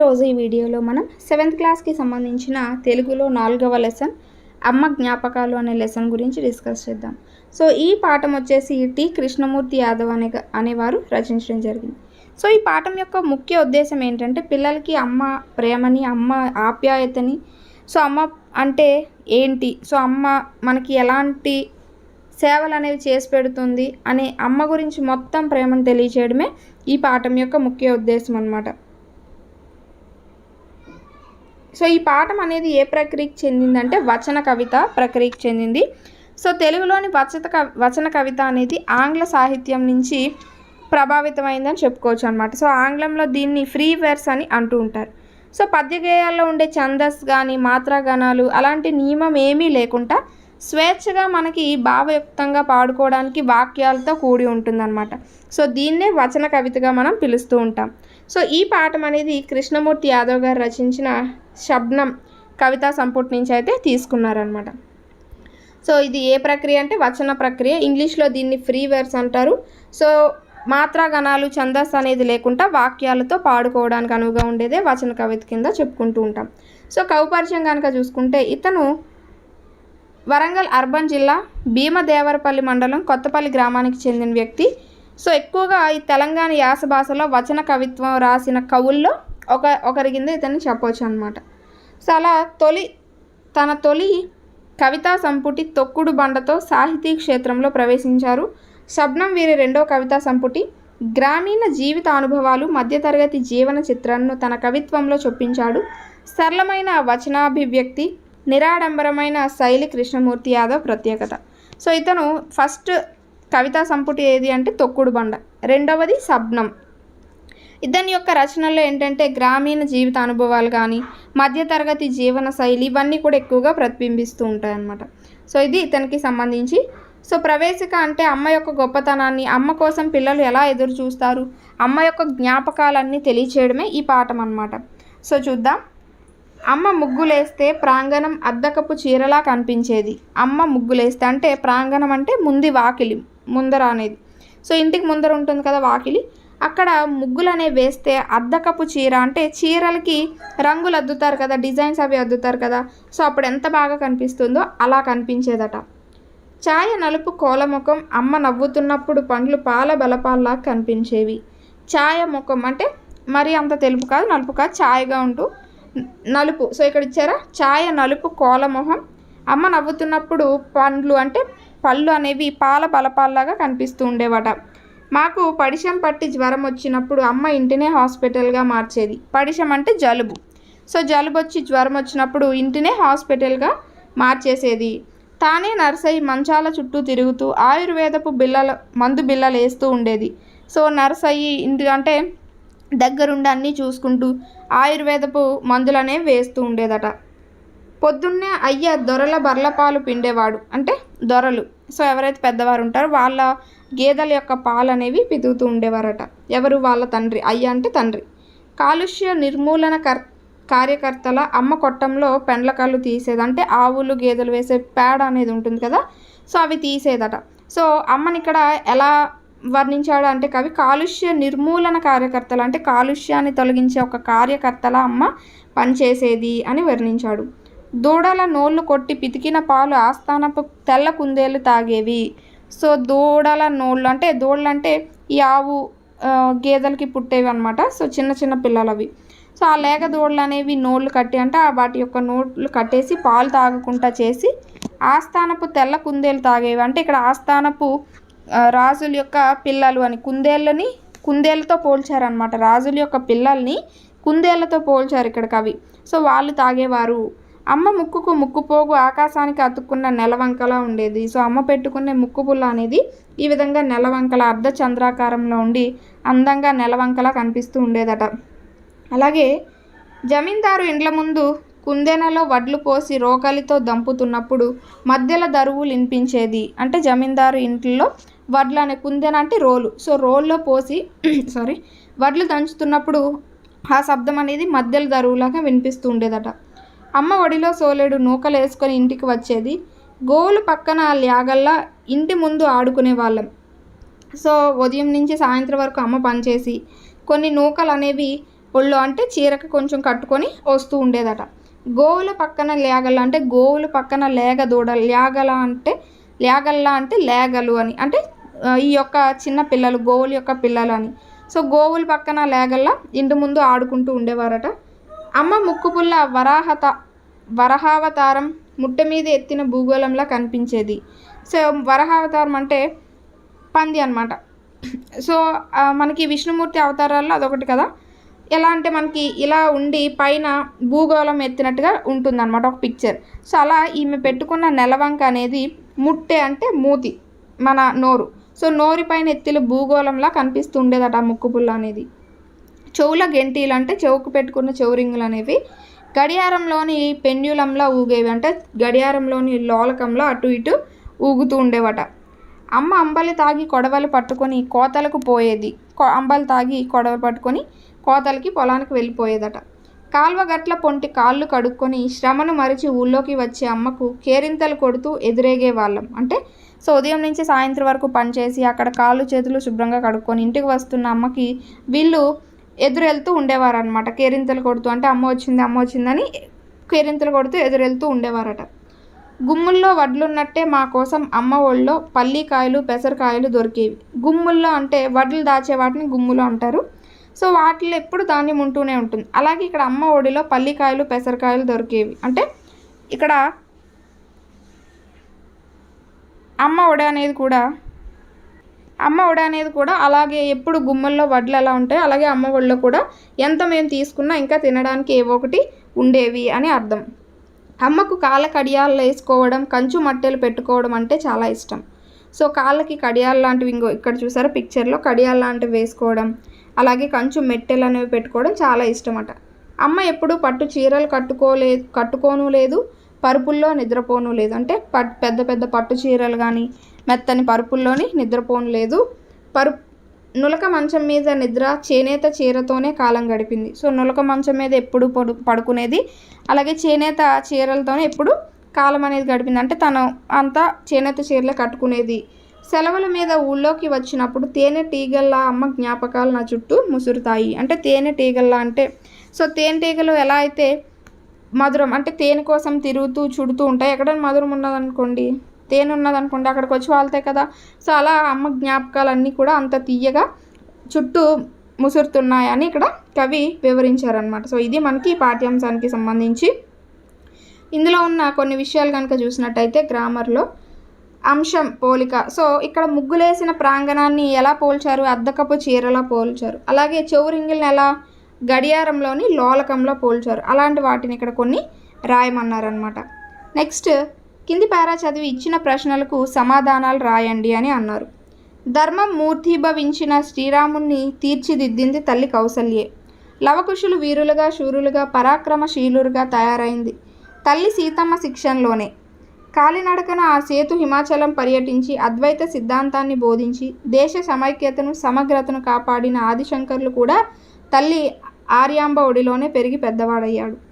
రోజు ఈ వీడియోలో మనం సెవెంత్ క్లాస్కి సంబంధించిన తెలుగులో నాలుగవ లెసన్ అమ్మ జ్ఞాపకాలు అనే లెసన్ గురించి డిస్కస్ చేద్దాం. సో ఈ పాఠం వచ్చేసి టి. కృష్ణమూర్తి యాదవ్ అనే అనేవారు రచించడం జరిగింది. సో ఈ పాఠం యొక్క ముఖ్య ఉద్దేశం ఏంటంటే పిల్లలకి అమ్మ ప్రేమని అమ్మ ఆప్యాయతని సో అమ్మ అంటే ఏంటి? సో అమ్మ మనకి ఎలాంటి సేవలు అనేవి చేసి పెడుతుంది అనే అమ్మ గురించి మొత్తం ప్రేమను తెలియచేయడమే ఈ పాఠం యొక్క ముఖ్య ఉద్దేశం అనమాట సో ఈ పాఠం అనేది ఏ ప్రక్రియకి చెందిందంటే వచన కవిత ప్రక్రియకి చెందింది. సో తెలుగులోని వచత కవి వచన కవిత అనేది ఆంగ్ల సాహిత్యం నుంచి ప్రభావితమైందని చెప్పుకోవచ్చు అనమాట సో ఆంగ్లంలో దీన్ని ఫ్రీ వెర్స్ అని అంటూ ఉంటారు. సో పద్యగేయాల్లో ఉండే ఛందస్ కానీ మాత్రాగణాలు అలాంటి నియమం ఏమీ లేకుండా స్వేచ్ఛగా మనకి భావయుక్తంగా పాడుకోవడానికి వాక్యాలతో కూడి ఉంటుందన్నమాట. సో దీన్నే వచన కవితగా మనం పిలుస్తూ ఉంటాం. సో ఈ పాఠం అనేది కృష్ణమూర్తి యాదవ్ గారు రచించిన శబ్నం కవితా సంపుటి నుంచి అయితే తీసుకున్నారనమాట సో ఇది ఏ ప్రక్రియ అంటే వచన ప్రక్రియ. ఇంగ్లీష్లో దీన్ని ఫ్రీ వర్స్ అంటారు. సో మాత్రా గణాలు ఛందస్ అనేది లేకుండా వాక్యాలతో పాడుకోవడానికి అనువుగా ఉండేదే వచన కవిత కింద చెప్పుకుంటూ ఉంటాం. సో కవిపరిచయం కనుక చూసుకుంటే ఇతను వరంగల్ అర్బన్ జిల్లా భీమదేవరపల్లి మండలం కొత్తపల్లి గ్రామానికి చెందిన వ్యక్తి. సో ఎక్కువగా ఈ తెలంగాణ యాస భాషలో వచన కవిత్వం రాసిన కవుల్లో ఒక ఒకరి కింద ఇతన్ని చెప్పవచ్చు అనమాట సో అలా తొలి తన తొలి కవితా సంపుటి తొక్కుడు బండతో సాహితీ క్షేత్రంలో ప్రవేశించారు. శబ్నం వీరి రెండో కవితా సంపుటి గ్రామీణ జీవిత అనుభవాలు మధ్యతరగతి జీవన చిత్రాలను తన కవిత్వంలో చొప్పించాడు. సరళమైన వచనాభివ్యక్తి నిరాడంబరమైన శైలి కృష్ణమూర్తి యాదవ్ ప్రత్యేకత. సో ఇతను ఫస్ట్ కవితా సంపుటి ఏది అంటే తొక్కుడు బండ. రెండవది శబ్నం. ఇతని యొక్క రచనల్లో ఏంటంటే గ్రామీణ జీవిత అనుభవాలు కానీ మధ్యతరగతి జీవన శైలి ఇవన్నీ కూడా ఎక్కువగా ప్రతిబింబిస్తూ ఉంటాయి అన్నమాట సో ఇది ఇతనికి సంబంధించి. సో ప్రవేశిక అంటే అమ్మ యొక్క గొప్పతనాన్ని అమ్మ కోసం పిల్లలు ఎలా ఎదురు చూస్తారు అమ్మ యొక్క జ్ఞాపకాలన్నీ తెలియచేయడమే ఈ పాఠం అనమాట సో చూద్దాం. అమ్మ ముగ్గులేస్తే ప్రాంగణం అద్దకపు చీరలా కనిపించేది. అమ్మ ముగ్గులేస్తే అంటే ప్రాంగణం అంటే ముందు వాకిలి ముందర అనేది. సో ఇంటికి ముందర ఉంటుంది కదా వాకిలి. అక్కడ ముగ్గులు అనేవి వేస్తే అద్దకపు చీర అంటే చీరలకి రంగులు అద్దుతారు కదా డిజైన్స్ అవి అద్దుతారు కదా. సో అప్పుడు ఎంత బాగా కనిపిస్తుందో అలా కనిపించేదట. ఛాయ నలుపు కోలముఖం అమ్మ నవ్వుతున్నప్పుడు పండ్లు పాల బలపాల్లా కనిపించేవి. ఛాయ ముఖం అంటే మరి అంత తెలుపు కాదు నలుపు కాదు ఛాయగా ఉంటూ నలుపు. సో ఇక్కడ ఇచ్చారా? ఛాయ నలుపు కోలమొహం అమ్మ నవ్వుతున్నప్పుడు పండ్లు అంటే పళ్ళు అనేవి పాల బలపాల్లాగా కనిపిస్తూ ఉండేవట. మాకు పడిషం పట్టి జ్వరం వచ్చినప్పుడు అమ్మ ఇంటినే హాస్పిటల్గా మార్చేది. పడిషం అంటే జలుబు. సో జలుబు వచ్చి జ్వరం వచ్చినప్పుడు ఇంటినే హాస్పిటల్గా మార్చేసేది. తానే నర్సయ్య మంచాల చుట్టూ తిరుగుతూ ఆయుర్వేదపు బిల్లల మందు బిల్లలు వేస్తూ ఉండేది. సో నర్సయ్యి ఇంటి అంటే దగ్గరుండి అన్నీ చూసుకుంటూ ఆయుర్వేదపు మందులనే వేస్తూ ఉండేదట. పొద్దున్నే అయ్య దొరల బర్లపాలు పిండేవాడు. అంటే దొరలు. సో ఎవరైతే పెద్దవారు ఉంటారో వాళ్ళ గేదెల యొక్క పాలు అనేవి పితుకుతూ ఉండేవారట. ఎవరు? వాళ్ళ తండ్రి. అయ్య అంటే తండ్రి. కాలుష్య నిర్మూలన కర్ కార్యకర్తల అమ్మ కొట్టంలో పెండ్ల కళ్ళు తీసేది. అంటే ఆవులు గేదెలు వేసే పేడ అనేది ఉంటుంది కదా? సో అవి తీసేదట. సో అమ్మని ఇక్కడ ఎలా వర్ణించాడు అంటే కవి కాలుష్య నిర్మూలన కార్యకర్తలు అంటే కాలుష్యాన్ని తొలగించే ఒక కార్యకర్తల అమ్మ పనిచేసేది అని వర్ణించాడు. దూడల నోళ్ళు కొట్టి పితికిన పాలు ఆస్థానపు తెల్ల కుందేలు తాగేవి. సో దూడల నోళ్ళు అంటే దూడలు అంటే ఈ ఆవు గేదెలకి పుట్టేవి అనమాట సో చిన్న చిన్న పిల్లలు అవి సో ఆ లేగ దూడలు అనేవి నోళ్ళు కట్టి అంటే వాటి యొక్క నోళ్ళు కట్టేసి పాలు తాగకుండా చేసి ఆస్థానపు తెల్ల కుందేలు తాగేవి. అంటే ఇక్కడ ఆస్థానపు రాజుల యొక్క పిల్లలు అని కుందేళ్ళని కుందేళ్ళతో పోల్చారనమాట రాజుల యొక్క పిల్లల్ని కుందేళ్ళతో పోల్చారు ఇక్కడికి అవి. సో వాళ్ళు తాగేవారు. అమ్మ ముక్కుకు ముక్కు పోగు ఆకాశానికి అతుక్కున్న నెలవంకలా ఉండేది. సో అమ్మ పెట్టుకునే ముక్కు పుల్ల అనేది ఈ విధంగా నెలవంకల అర్ధ చంద్రాకారంలో ఉండి అందంగా నెలవంకలా కనిపిస్తూ ఉండేదట. అలాగే జమీందారు ఇండ్ల ముందు కుందెనలో వడ్లు పోసి రోకలితో దంపుతున్నప్పుడు మధ్యలో దరువులు వినిపించేది. అంటే జమీందారు ఇంట్లో వడ్లు అనే కుందెన అంటే రోలు. సో రోల్లో పోసి సారీ వడ్లు దంచుతున్నప్పుడు ఆ శబ్దం అనేది మధ్యలో దరువులాగా వినిపిస్తూ ఉండేదట. అమ్మ ఒడిలో సోలేడు నూకలు వేసుకొని ఇంటికి వచ్చేది. గోవులు పక్కన ల్యాగల్లా ఇంటి ముందు ఆడుకునే వాళ్ళం. సో ఉదయం నుంచి సాయంత్రం వరకు అమ్మ పనిచేసి కొన్ని నూకలు అనేవి ఒళ్ళు అంటే చీరకు కొంచెం కట్టుకొని వస్తూ ఉండేదట. గోవుల పక్కన లేగల అంటే గోవుల పక్కన లేగ దూడ లేగల అంటే లేగల్లా అంటే లేగలు అని అంటే ఈ యొక్క చిన్న పిల్లలు గోవుల యొక్క పిల్లలు అని. సో గోవుల పక్కన లేగల్లా ఇంటి ముందు ఆడుకుంటూ ఉండేవారట. అమ్మ ముక్కుపుల్ల వరాహత వరహావతారం ముట్టె మీద ఎత్తిన భూగోళంలా కనిపించేది. సో వరహావతారం అంటే పంది అనమాట సో మనకి విష్ణుమూర్తి అవతారాల్లో అదొకటి కదా. ఎలా అంటే మనకి ఇలా ఉండి పైన భూగోళం ఎత్తినట్టుగా ఉంటుందన్నమాట ఒక పిక్చర్ సో అలా ఈమె పెట్టుకున్న నెలవంక అనేది ముట్టె అంటే మూతి మన నోరు. సో నోరి పైన ఎత్తిల భూగోళంలా కనిపిస్తూ ఉండేదట ఆ ముక్కు పుల్ల అనేది. చెవుల గెంటీలు అంటే చెవుకు పెట్టుకున్న చెవురింగులు అనేవి గడియారంలోని పెండ్యులంలా ఊగేవి అంటే గడియారంలోని లోలకంలో అటు ఇటు ఊగుతూ ఉండేవట. అమ్మ అంబలి తాగి కొడవలు పట్టుకొని కోతలకు పోయేది. అంబలి తాగి కొడవ పట్టుకొని కోతలకి పొలానికి వెళ్ళిపోయేదట. కాల్వ గట్ల పొంటి కాళ్ళు కడుక్కొని శ్రమను మరిచి ఊళ్ళోకి వచ్చే అమ్మకు కేరింతలు కొడుతూ ఎదురేగే వాళ్ళం. అంటే సో ఉదయం నుంచి సాయంత్రం వరకు పనిచేసి అక్కడ కాళ్ళు చేతులు శుభ్రంగా కడుక్కొని ఇంటికి వస్తున్న అమ్మకి వీళ్ళు ఎదురెళ్తూ ఉండేవారు అనమాట కేరింతలు కొడుతూ అంటే అమ్మ వచ్చింది అమ్మ వచ్చిందని కేరింతలు కొడుతూ ఎదురెళ్తూ ఉండేవారట. గుమ్ముల్లో వడ్లున్నట్టే మా కోసం అమ్మ ఒళ్ళో పల్లికాయలు పెసరకాయలు దొరికేవి. గుమ్ముల్లో అంటే వడ్లు దాచే వాటిని గుమ్ములు అంటారు. సో వాటిలో ఎప్పుడు ధాన్యం ఉంటూనే ఉంటుంది. అలాగే ఇక్కడ అమ్మ ఒడిలో పల్లికాయలు పెసరకాయలు దొరికేవి. అంటే ఇక్కడ అమ్మ ఒడి అనేది కూడా అమ్మ ఒడి అనేది కూడా అలాగే ఎప్పుడు గుమ్మల్లో వడ్లు ఎలా ఉంటాయో అలాగే అమ్మ ఒడిలో కూడా ఎంత మేము తీసుకున్నా ఇంకా తినడానికి ఏవో ఒకటి ఉండేవి అని అర్థం. అమ్మకు కాళ్ళ కడియాలు వేసుకోవడం కంచు మట్టెలు పెట్టుకోవడం అంటే చాలా ఇష్టం. సో కాళ్ళకి కడియాలు లాంటివి ఇంకో ఇక్కడ చూసారా పిక్చర్లో కడియాలు లాంటివి వేసుకోవడం అలాగే కంచు మెట్టెలు అనేవి పెట్టుకోవడం చాలా ఇష్టం అట అమ్మ ఎప్పుడు పట్టు చీరలు కట్టుకోలే కట్టుకోను లేదు పరుపుల్లో నిద్రపోను లేదు. అంటే పట్ పెద్ద పెద్ద పట్టు చీరలు కానీ మెత్తని పరుపుల్లోని నిద్రపోను లేదు. నులక మంచం మీద నిద్ర చేనేత చీరతోనే కాలం గడిపింది. సో నులక మంచం మీద ఎప్పుడు పడు పడుకునేది? అలాగే చేనేత చీరలతోనే ఎప్పుడు కాలం అనేది గడిపింది? అంటే తను అంతా చేనేత చీరలే కట్టుకునేది. సెలవుల మీద ఊళ్ళోకి వచ్చినప్పుడు తేనె టీగల్లా అమ్మ జ్ఞాపకాలు నా చుట్టూ ముసురుతాయి. అంటే తేనె టీగల్లా అంటే సో తేనె టీగలు ఎలా అయితే మధురం అంటే తేనె కోసం తిరుగుతూ చుడుతూ ఉంటాయి? ఎక్కడైనా మధురం ఉన్నదనుకోండి. తేనె ఉన్నదనుకోండి అక్కడికి వచ్చి వాళ్తాయి కదా. సో అలా అమ్మ జ్ఞాపకాలన్నీ కూడా అంత తీయగా చుట్టూ ముసురుతున్నాయని ఇక్కడ కవి వివరించారనమాట సో ఇది మనకి పాఠ్యాంశానికి సంబంధించి. ఇందులో ఉన్న కొన్ని విషయాలు కనుక చూసినట్టయితే గ్రామర్లో అంశం పోలిక. సో ఇక్కడ ముగ్గులేసిన ప్రాంగణాన్ని ఎలా పోల్చారు? అద్దకపు చీరలా పోల్చారు. అలాగే చౌరింగిల్ని ఎలా గడియారంలోని లోలకంలో పోల్చారు? అలాంటి వాటిని ఇక్కడ కొన్ని రాయమన్నారనమాట నెక్స్ట్ కింది పారా చదివి ఇచ్చిన ప్రశ్నలకు సమాధానాలు రాయండి అని అన్నారు. ధర్మం మూర్తిభవించిన శ్రీరాముణ్ణి తీర్చిదిద్దింది తల్లి కౌసల్యే. లవకుశులు వీరులుగా శూరులుగా పరాక్రమశీలులుగా తయారైంది తల్లి సీతమ్మ శిక్షణలోనే. కాలినడకన ఆ సేతు హిమాచలం పర్యటించి అద్వైత సిద్ధాంతాన్ని బోధించి దేశ సమైక్యతను సమగ్రతను కాపాడిన ఆదిశంకర్లు కూడా తల్లి ఆర్యాంబ ఒడిలోనే పెరిగి పెద్దవాడయ్యాడు.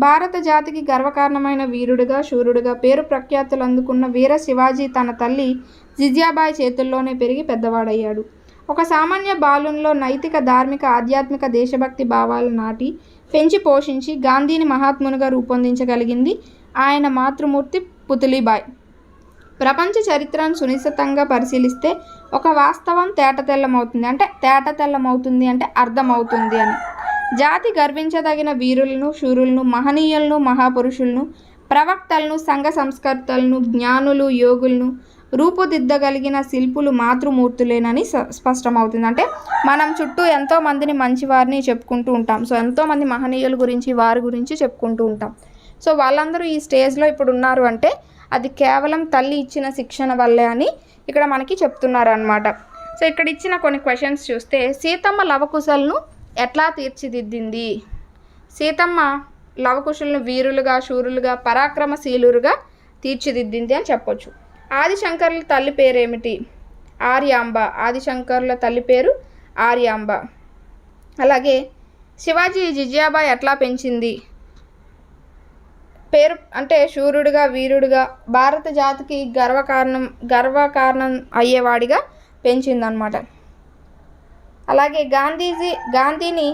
భారత జాతికి గర్వకారణమైన వీరుడిగా శూరుడిగా పేరు ప్రఖ్యాతులు అందుకున్న వీర శివాజీ తన తల్లి జిజ్యాబాయి చేతుల్లోనే పెరిగి పెద్దవాడయ్యాడు. ఒక సామాన్య బాలునిలో నైతిక ధార్మిక ఆధ్యాత్మిక దేశభక్తి భావాలు నాటి పెంచి పోషించి గాంధీని మహాత్మునిగా రూపొందించగలిగింది ఆయన మాతృమూర్తి పుతులీబాయ్. ప్రపంచ చరిత్రను సునిశ్చితంగా పరిశీలిస్తే ఒక వాస్తవం తేటతెల్లమవుతుంది. అంటే తేటతెల్లమవుతుంది అంటే అర్థమవుతుంది అని. జాతి గర్వించదగిన వీరులను శూరులను మహనీయులను మహాపురుషులను ప్రవక్తలను సంఘ సంస్కర్తలను జ్ఞానులు యోగులను రూపుదిద్దగలిగిన శిల్పులు మాతృమూర్తులేనని స్పష్టమవుతుంది. అంటే మనం చుట్టూ ఎంతో మందిని మంచివారిని చెప్పుకుంటూ ఉంటాం. సో ఎంతోమంది మహనీయుల గురించి వారి గురించి చెప్పుకుంటూ ఉంటాం. సో వాళ్ళందరూ ఈ స్టేజ్లో ఇప్పుడు ఉన్నారు అంటే అది కేవలం తల్లి ఇచ్చిన శిక్షణ వల్లే అని ఇక్కడ మనకి చెప్తున్నారు అనమాట సో ఇక్కడ ఇచ్చిన కొన్ని క్వశ్చన్స్ చూస్తే సీతమ్మ లవకుశలను ఎట్లా తీర్చిదిద్దింది? సీతమ్మ లవకుశులను వీరులుగా శూరులుగా పరాక్రమశీలురుగా తీర్చిదిద్దింది అని చెప్పొచ్చు. ఆదిశంకర్ల తల్లి పేరేమిటి? ఆర్యాంబ. ఆదిశంకర్ల తల్లి పేరు ఆర్యాంబ. అలాగే శివాజీ జిజియాబాయ్ ఎట్లా పెంచింది? పేరు అంటే శూరుడిగా వీరుడిగా భారత జాతికి గర్వకారణం గర్వకారణం అయ్యేవాడిగా పెంచిందనమాట అలాగే గాంధీజీ గాంధీని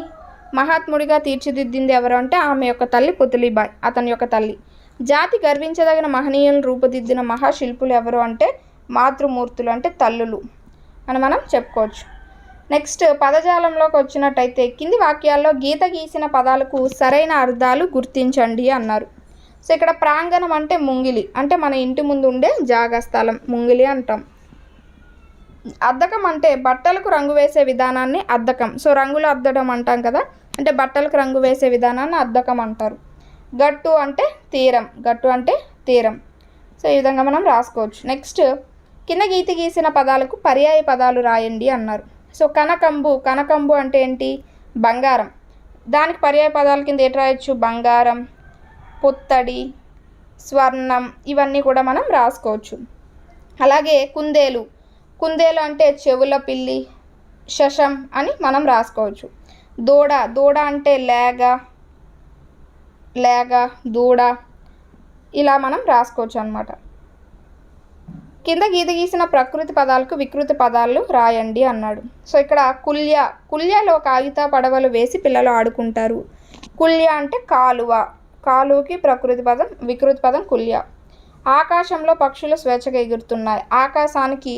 మహాత్ముడిగా తీర్చిదిద్దింది ఎవరు అంటే ఆమె యొక్క తల్లి పుతలిబాయ్ అతని యొక్క తల్లి. జాతి గర్వించదగిన మహనీయులను రూపుదిద్దిన మహాశిల్పులు ఎవరు అంటే మాతృమూర్తులు అంటే తల్లులు అని మనం చెప్పుకోవచ్చు. నెక్స్ట్ పదజాలంలోకి వచ్చినట్టయితే కింది వాక్యాల్లో గీత గీసిన పదాలకు సరైన అర్థాలు గుర్తించండి అన్నారు. సో ఇక్కడ ప్రాంగణం అంటే ముంగిలి అంటే మన ఇంటి ముందు ఉండే జాగా స్థలం ముంగిలి అంటాం. అద్దకం అంటే బట్టలకు రంగు వేసే విధానాన్ని అద్దకం. సో రంగులు అద్దడం అంటాం కదా? అంటే బట్టలకు రంగు వేసే విధానాన్ని అద్దకం అంటారు. గట్టు అంటే తీరం. గట్టు అంటే తీరం. సో ఈ విధంగా మనం రాసుకోవచ్చు. నెక్స్ట్ కింద గీతి గీసిన పదాలకు పర్యాయ పదాలు రాయండి అన్నారు. సో కనకంబు. కనకంబు అంటే ఏంటి? బంగారం. దానికి పర్యాయ పదాల కింద ఏంటి రాయొచ్చు? బంగారం పుత్తడి స్వర్ణం ఇవన్నీ కూడా మనం రాసుకోవచ్చు. అలాగే కుందేలు. కుందేలు అంటే చెవుల పిల్లి శశం అని మనం రాసుకోవచ్చు. దూడ దూడ అంటే లేగ లేగ దూడ ఇలా మనం రాసుకోవచ్చు అనమాట కింద గీత గీసిన ప్రకృతి పదాలకు వికృతి పదాలు రాయండి అన్నాడు. సో ఇక్కడ కుల్య కుల్యలో కాగిత పడవలు వేసి పిల్లలు ఆడుకుంటారు. కుల్య అంటే కాలువ. కాలువకి ప్రకృతి పదం వికృతి పదం కుల్య. ఆకాశంలో పక్షులు స్వేచ్ఛగా ఎగురుతున్నాయి. ఆకాశానికి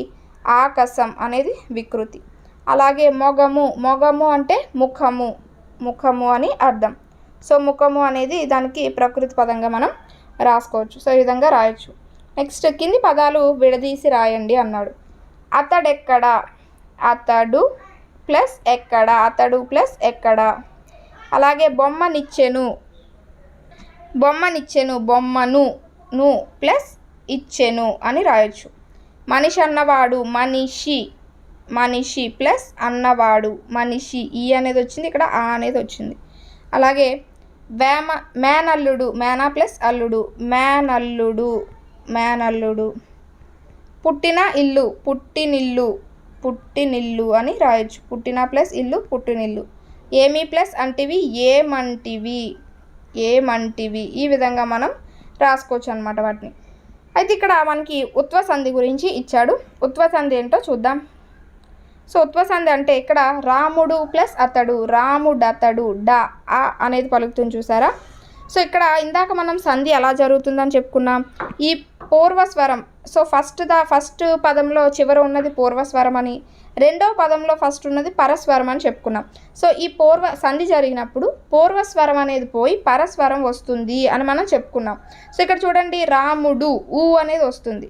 ఆకసం అనేది వికృతి. అలాగే మొగము మొగము అంటే ముఖము ముఖము అని అర్థం. సో ముఖము అనేది దానికి ప్రకృతి పదంగా మనం రాసుకోవచ్చు. సో ఈ విధంగా రాయొచ్చు. నెక్స్ట్ కింది పదాలు విడదీసి రాయండి అన్నాడు. అతడెక్కడ? అతడు ప్లస్ ఎక్కడ? అతడు ప్లస్ ఎక్కడ? అలాగే బొమ్మనిచ్చెను. బొమ్మనిచ్చెను బొమ్మను ను ప్లస్ ఇచ్చెను అని రాయొచ్చు. మనిషి అన్నవాడు మనిషి మనిషి ప్లస్ అన్నవాడు. మనిషి ఈ అనేది వచ్చింది ఇక్కడ ఆ అనేది వచ్చింది. అలాగే వేమ మేనల్లుడు మేనా ప్లస్ అల్లుడు మేనల్లుడు మేనల్లుడు. పుట్టిన ఇల్లు పుట్టినిల్లు పుట్టినిల్లు అని రాయొచ్చు. పుట్టిన ప్లస్ ఇల్లు పుట్టినిల్లు. ఏమి ప్లస్ అంటివి ఏమంటివి? ఏమంటివి? ఈ విధంగా మనం రాసుకోవచ్చు అనమాట వాటిని. అయితే ఇక్కడ మనకి ఉత్వ సంధి గురించి ఇచ్చాడు. ఉత్వ సంధి ఏంటో చూద్దాం. సో ఉత్వ సంధి అంటే ఇక్కడ రాముడు ప్లస్ అతడు రాముడు అతడు డ ఆ అనేది పలుకుతుంది చూసారా? సో ఇక్కడ ఇందాక మనం సంధి ఎలా జరుగుతుందని చెప్పుకున్నాం. ఈ పూర్వస్వరం సో ఫస్ట్ దా ఫస్ట్ పదంలో చివర ఉన్నది పూర్వస్వరం అని రెండో పదంలో ఫస్ట్ ఉన్నది పరస్వరం అని చెప్పుకున్నాం. సో ఈ పూర్వ సంధి జరిగినప్పుడు పూర్వస్వరం అనేది పోయి పరస్వరం వస్తుంది అని మనం చెప్పుకున్నాం. సో ఇక్కడ చూడండి రాముడు ఊ అనేది వస్తుంది.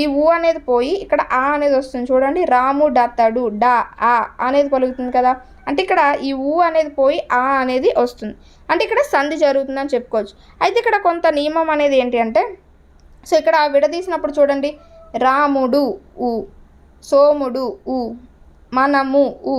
ఈ ఊ అనేది పోయి ఇక్కడ ఆ అనేది వస్తుంది. చూడండి రాము డతడు డా ఆ అనేది పలుకుతుంది కదా. అంటే ఇక్కడ ఈ ఊ అనేది పోయి ఆ అనేది వస్తుంది. అంటే ఇక్కడ సంధి జరుగుతుందని చెప్పుకోవచ్చు. అయితే ఇక్కడ కొంత నియమం అనేది ఏంటి అంటే సో ఇక్కడ విడదీసినప్పుడు చూడండి. రాముడు ఉ సోముడు ఉ మనము ఊ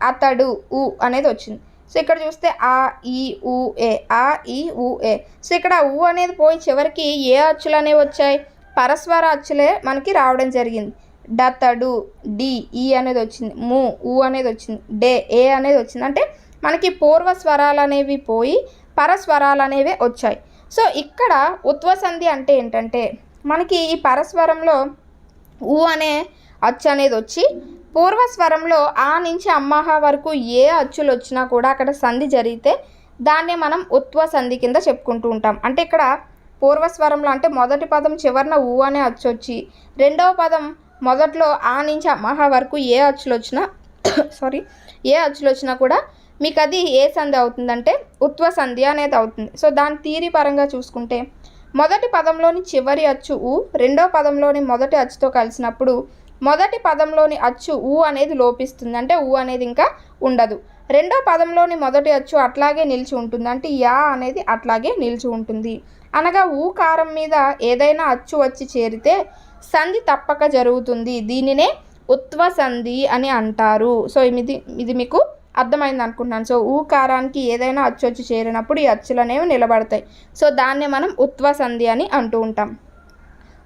అతడు ఊ అనేది వచ్చింది. సో ఇక్కడ చూస్తే ఆ ఈ ఊ ఏ ఆ ఈ ఊ ఏ. సో ఇక్కడ ఊ అనేది పోయి చివరికి ఏ అచ్చులు అనేవి వచ్చాయి? పరస్వర అచ్చులే మనకి రావడం జరిగింది. డతడు డి ఈ అనేది వచ్చింది. ము ఊ అనేది వచ్చింది. డే ఏ అనేది వచ్చింది. అంటే మనకి పూర్వ స్వరాలు అనేవి పోయి పరస్వరాలు అనేవి వచ్చాయి. సో ఇక్కడ ఉత్వసంధి అంటే ఏంటంటే మనకి ఈ పరస్వరంలో ఊ అనే అచ్చు అనేది వచ్చి పూర్వస్వరంలో ఆ నుంచి అమ్మహ వరకు ఏ అచ్చులు వచ్చినా కూడా అక్కడ సంధి జరిగితే దాన్నే మనం ఉత్వ సంధి కింద చెప్పుకుంటూ ఉంటాం. అంటే ఇక్కడ పూర్వస్వరంలో అంటే మొదటి పదం చివరన ఊ అనే అచ్చు వచ్చి రెండవ పదం మొదట్లో ఆ నుంచి అమ్మహ వరకు ఏ అచ్చులు వచ్చినా సారీ ఏ అచ్చులు వచ్చినా కూడా మీకు అది ఏ సంధి అవుతుందంటే ఉత్వ సంధి అనేది అవుతుంది. సో దాని తీరి పరంగా చూసుకుంటే మొదటి పదంలోని చివరి అచ్చు ఊ రెండో పదంలోని మొదటి అచ్చుతో కలిసినప్పుడు మొదటి పదంలోని అచ్చు ఊ అనేది లోపిస్తుంది. అంటే ఊ అనేది ఇంకా ఉండదు. రెండో పదంలోని మొదటి అచ్చు అట్లాగే నిలిచి ఉంటుంది. అంటే యా అనేది అట్లాగే నిలిచి ఉంటుంది. అనగా ఊ కారం మీద ఏదైనా అచ్చు వచ్చి చేరితే సంధి తప్పక జరుగుతుంది. దీనినే ఉత్వ సంధి అని అంటారు. సో ఇది ఇది మీకు అర్థమైంది అనుకుంటున్నాను. సో ఊ కారానికి ఏదైనా అచ్చు వచ్చి చేరినప్పుడు ఈ అచ్చులు అనేవి నిలబడతాయి. సో దాన్నే మనం ఉత్వ సంధి అని అంటూ ఉంటాం.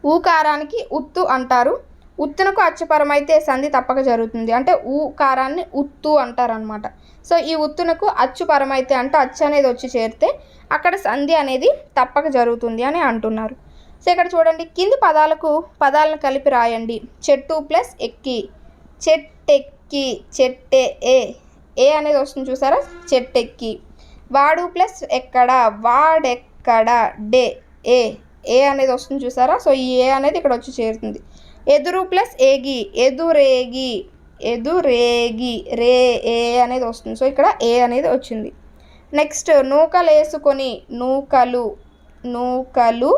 ఊకారానికి ఉత్తు అంటారు. ఉత్తునకు అచ్చుపరమైతే సంధి తప్పక జరుగుతుంది. అంటే ఊ కారాన్ని ఉత్తు అంటారనమాట సో ఈ ఉత్తునకు అచ్చుపరమైతే అంటే అచ్చు అనేది వచ్చి చేరితే అక్కడ సంధి అనేది తప్పక జరుగుతుంది అని అంటున్నారు. సో ఇక్కడ చూడండి. కింది పదాలకు పదాలను కలిపి రాయండి. చెట్టు ప్లస్ ఎక్కి. చెట్టెక్కి. చెట్టే ఏ. ఏ అనేది వస్తుంది చూసారా? చెట్టెక్కి. వాడు ప్లస్ ఎక్కడ? వాడెక్కడ? డే. ఏ. ఏ అనేది వస్తుంది చూసారా? సో ఈ ఏ అనేది ఇక్కడ వచ్చి చేరుతుంది. ఎదురు ప్లస్ ఏగి. ఎదురేగి. ఎదురేగి. రే ఏ అనేది వస్తుంది సో ఇక్కడ ఏ అనేది వచ్చింది. నెక్స్ట్ నూకలు వేసుకొని నూకలు. నూకలు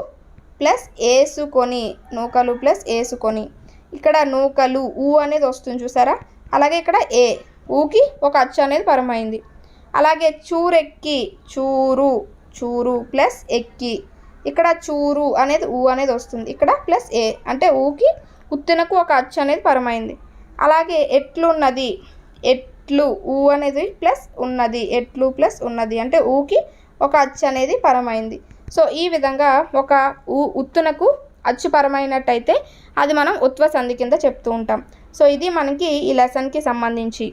ప్లస్ వేసుకొని. నూకలు ప్లస్ వేసుకొని. ఇక్కడ నూకలు ఊ అనేది వస్తుంది చూసారా? అలాగే ఇక్కడ ఏ. ఊకి ఒక అచ్చు అనేది పరమైంది. అలాగే చూరెక్కి చూరు చూరు ప్లస్ ఎక్కి. ఇక్కడ చూరు అనేది ఊ అనేది వస్తుంది. ఇక్కడ ప్లస్ ఏ అంటే ఊకి ఉత్తునకు ఒక అచ్చు అనేది పరమైంది. అలాగే ఎట్లున్నది ఎట్లు ఊ అనేది ప్లస్ ఉన్నది. ఎట్లు ప్లస్ ఉన్నది. అంటే ఊకి ఒక అచ్చు అనేది పరమైంది. సో ఈ విధంగా ఒక ఊ ఉత్తునకు అచ్చు పరమైనట్టయితే అది మనం ఉత్వ సంధి కింద చెప్తూ ఉంటాం. సో ఇది మనకి ఈ లెసన్కి సంబంధించి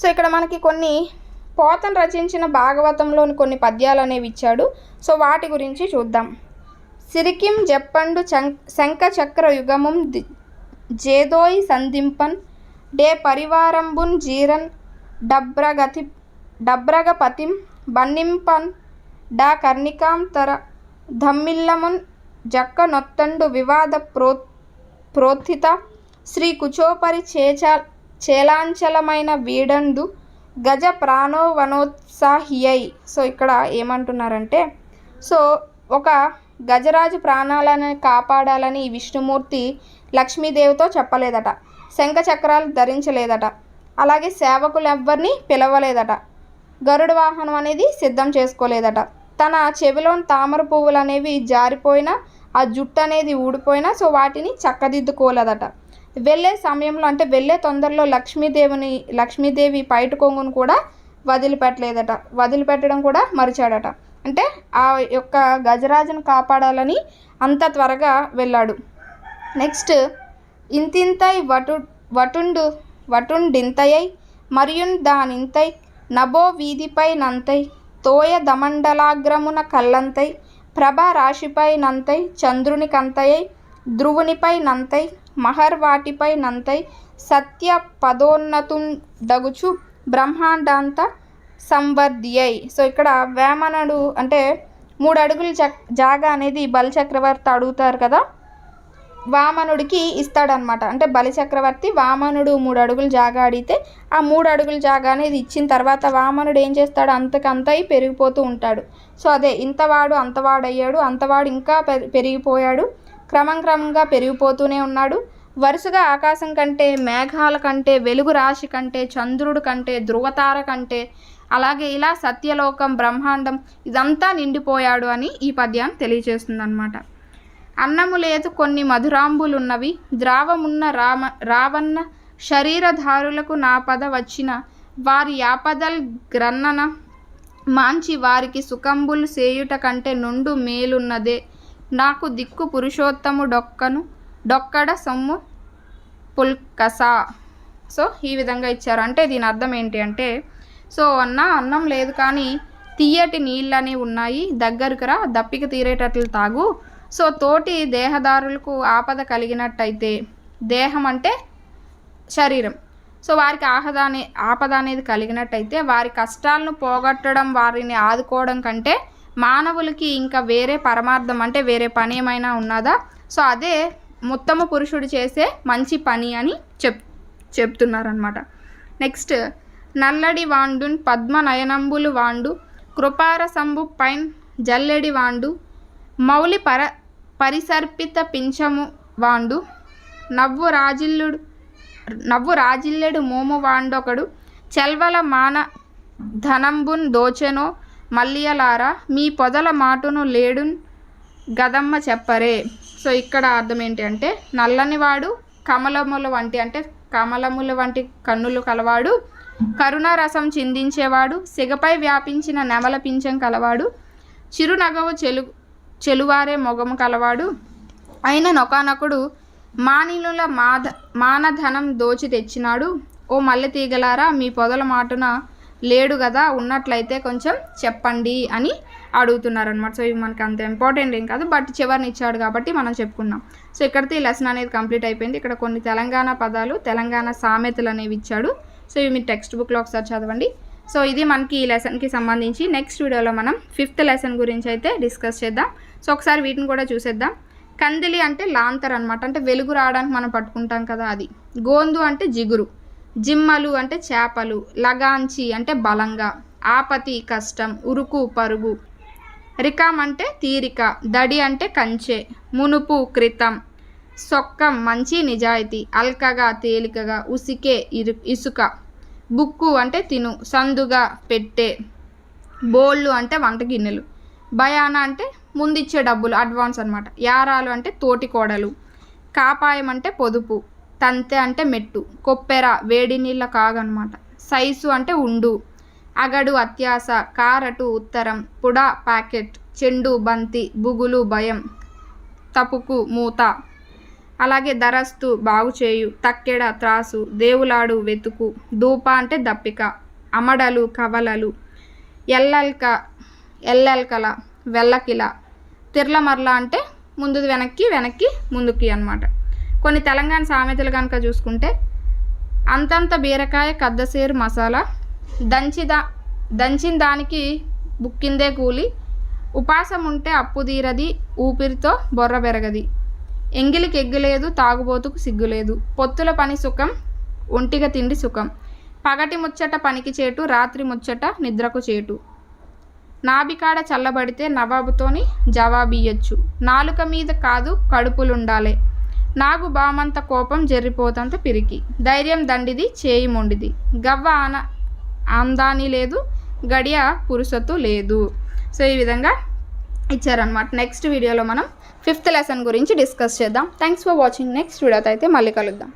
సో ఇక్కడ మనకి కొన్ని పోతన్ రచించిన భాగవతంలోని కొన్ని పద్యాలు అనేవి ఇచ్చాడు. సో వాటి గురించి చూద్దాం. సిరికిం జప్పండు శంఖ చక్ర యుగముం జేదోయి జేదోయ్ సంధింపన్ డే పరివారంబున్ జీరన్ డబ్రగతి డబ్రగపతిం బన్నింపన్ డా కర్ణికాం తర ధమ్మిల్లమున్ జక్క నొత్తండు వివాద ప్రో ప్రోత్థిత శ్రీ కుచోపరి చేచా చేలాంచలమైన వీడందు గజ ప్రాణోవనోత్సాహియై. సో ఇక్కడ ఏమంటున్నారంటే సో ఒక గజరాజు ప్రాణాలను కాపాడాలని ఈ విష్ణుమూర్తి లక్ష్మీదేవితో చెప్పలేదట శంఖ చక్రాలు ధరించలేదట అలాగే సేవకులు ఎవ్వరిని పిలవలేదట గరుడ వాహనం అనేది సిద్ధం చేసుకోలేదట. తన చెవిలోని తామర పువ్వులు అనేవి జారిపోయినా ఆ జుట్టు అనేది ఊడిపోయినా సో వాటిని చక్కదిద్దుకోలేదట. వెళ్ళే సమయంలో అంటే వెళ్ళే తొందరలో లక్ష్మీదేవిని లక్ష్మీదేవి పైట కొంగును కూడా వదిలిపెట్టలేదట. వదిలిపెట్టడం కూడా మరిచాడట. అంటే ఆ యొక్క గజరాజును కాపాడాలని అంత త్వరగా వెళ్ళాడు. నెక్స్ట్ ఇంతింతై వటు వటుండు వటుండింతయై మరియున్ దానింతై నభో వీధిపై నంతై తోయ దమండలాగ్రమున కల్లంతై ప్రభ రాశిపై నంతై చంద్రుని కంతయై ధ్రువునిపై నంతై మహర్వాటిపై నంతై సత్య పదోన్నతుండగుచు బ్రహ్మాండాంత సంవర్ధియై. సో ఇక్కడ వేమనుడు అంటే మూడు అడుగుల జక్ జాగా అనేది బలిచక్రవర్తి అడుగుతారు కదా? వామనుడికి ఇస్తాడనమాట అంటే బలిచక్రవర్తి వామనుడు మూడు అడుగులు జాగా అడిగితే ఆ మూడు అడుగులు జాగా అనేది ఇచ్చిన తర్వాత వామనుడు ఏం చేస్తాడు? అంతకంతయి పెరిగిపోతూ ఉంటాడు. సో అదే ఇంతవాడు అంతవాడయ్యాడు అంతవాడు ఇంకా పె పెరిగిపోయాడు. క్రమం క్రమంగా పెరిగిపోతూనే ఉన్నాడు. వరుసగా ఆకాశం కంటే మేఘాల కంటే వెలుగు రాశి కంటే చంద్రుడు కంటే ధృవతార కంటే అలాగే ఇలా సత్యలోకం బ్రహ్మాండం ఇదంతా నిండిపోయాడు అని ఈ పద్యాన్ని తెలియజేస్తుంది అన్నమాట అన్నము లేదు కొన్ని మధురాంబులున్నవి. ద్రావమున్న రామ రావన్న శరీరధారులకు నాపద వచ్చిన వారి యాపదల్ గ్రన్నన మాంచి వారికి సుఖంబులు సేయుట కంటే నుండు మేలున్నదే. నాకు దిక్కు పురుషోత్తము డొక్కను డొక్కడ సొమ్ము పుల్కస. సో ఈ విధంగా ఇచ్చారు. అంటే దీని అర్థం ఏంటి అంటే సో అన్న అన్నం లేదు కానీ తీయటి నీళ్ళని ఉన్నాయి దగ్గరకు రా దప్పిక తీరేటట్లు తాగు. సో తోటి దేహదారులకు ఆపద కలిగినట్టయితే దేహం అంటే శరీరం. సో వారికి ఆహద అనే ఆపద అనేది కలిగినట్టయితే వారి కష్టాలను పోగొట్టడం వారిని ఆదుకోవడం కంటే మానవులకి ఇంకా వేరే పరమార్థం అంటే వేరే పని ఏమైనా ఉన్నదా? సో అదే మొత్తము పురుషుడు చేసే మంచి పని అని చెప్ చెప్తున్నారనమాట నెక్స్ట్ నల్లడి వాండున్ పద్మ నయనంబులు వాండు కృపారసంబు పైన్ జల్లెడి వాండు మౌలి పర పరిసర్పిత పింఛము వాండు నవ్వు రాజిల్లుడు నవ్వు రాజిల్లెడు మోము వాండొకడు చెల్వల మాన ధనంబున్ దోచెనో మల్లియలారా మీ పొదల మాటును లేడున్ గదమ్మ చెప్పరే. సో ఇక్కడ అర్థం ఏంటి అంటే నల్లనివాడు కమలముల వంటి అంటే కమలముల వంటి కన్నులు కలవాడు కరుణారసం చిందించేవాడు సిగపై వ్యాపించిన నెమల పింఛం కలవాడు చిరునగవు చెలు చెలువారే మొగము కలవాడు. అయిన నొకానొకడు మానిలుల మాధ మానధనం దోచి తెచ్చినాడు. ఓ మల్లె తీగలారా మీ పొదల మాటున లేడు కదా ఉన్నట్లయితే కొంచెం చెప్పండి అని అడుగుతున్నారనమాట సో ఇవి మనకి అంత ఇంపార్టెంట్ ఏం కాదు బట్ చివరిని ఇచ్చాడు కాబట్టి మనం చెప్పుకున్నాం సో ఇక్కడితో ఈ లెసన్ అనేది కంప్లీట్ అయిపోయింది. ఇక్కడ కొన్ని తెలంగాణ పదాలు తెలంగాణ సామెతలు అనేవి ఇచ్చాడు. సో ఇవి మీరు టెక్స్ట్ బుక్లో ఒకసారి చదవండి. సో ఇది మనకి ఈ లెసన్కి సంబంధించి నెక్స్ట్ వీడియోలో మనం ఫిఫ్త్ లెసన్ గురించి అయితే డిస్కస్ చేద్దాం. సో ఒకసారి వీటిని కూడా చూసేద్దాం. కందిలి అంటే లాంతర్ అనమాట అంటే వెలుగు రావడానికి మనం పట్టుకుంటాం కదా అది. గోందు అంటే జిగురు. జిమ్మలు అంటే చేపలు లగాంచి అంటే బలంగా ఆపతి కష్టం ఉరుకు పరుగు. రికాం అంటే తీరిక దడి అంటే కంచె మునుపు క్రితం సొక్కం మంచి నిజాయితీ అల్కగా తేలికగా ఉసికే ఇరు ఇసుక. బుక్కు అంటే తిను సందుగా పెట్టే. బోళ్ళు అంటే వంట గిన్నెలు భయాన అంటే ముందిచ్చే డబ్బులు అడ్వాన్స్ అనమాట యారాలు అంటే తోటి కోడలు కాపాయం అంటే పొదుపు. తంతె అంటే మెట్టు కొప్పెర వేడి నీళ్ళ కాగనమాట. సైజు అంటే ఉండు అగడు అత్యాస కారటు ఉత్తరం పుడ ప్యాకెట్ చెండు బంతి బుగులు భయం తపుకు మూత. అలాగే దరస్తు బాగుచేయు తక్కెడ త్రాసు దేవులాడు వెతుకు దూప అంటే దప్పిక అమడలు కవలలు ఎల్లల్క ఎల్లల్కల వెల్లకిల తిర్లమర్ల అంటే ముందుది వెనక్కి వెనక్కి ముందుకి అనమాట. కొన్ని తెలంగాణ సామెతలు కనుక చూసుకుంటే అంతంత బీరకాయ కద్దసేరు మసాలా దంచిదా దంచిన దానికి బుక్కిందే కూలి ఉపాసం ఉంటే అప్పు తీరది ఊపిరితో బొర్ర పెరగది. ఎంగిలికి ఎగ్గులేదు తాగుబోతుకు సిగ్గులేదు పొత్తుల పని సుఖం ఒంటిగా తిండి సుఖం. పగటి ముచ్చట పనికి చేటు రాత్రి ముచ్చట నిద్రకు చేటు. నాభికాడ చల్లబడితే నవాబుతోని జవాబియ్యొచ్చు. నాలుక మీద కాదు కడుపులుండాలి. నాగు బామంత కోపం జరిపోతంత పిరికి. ధైర్యం దండిది చేయి మొండిది. గవ్వ ఆన ఆమ్దాని లేదు గడియ పురుషత్తు లేదు. సో ఈ విధంగా ఇచ్చారనమాట నెక్స్ట్ వీడియోలో మనం ఫిఫ్త్ లెసన్ గురించి డిస్కస్ చేద్దాం. Thanks for watching. నెక్స్ట్ వీడియోతో అయితే మళ్ళీ కలుద్దాం.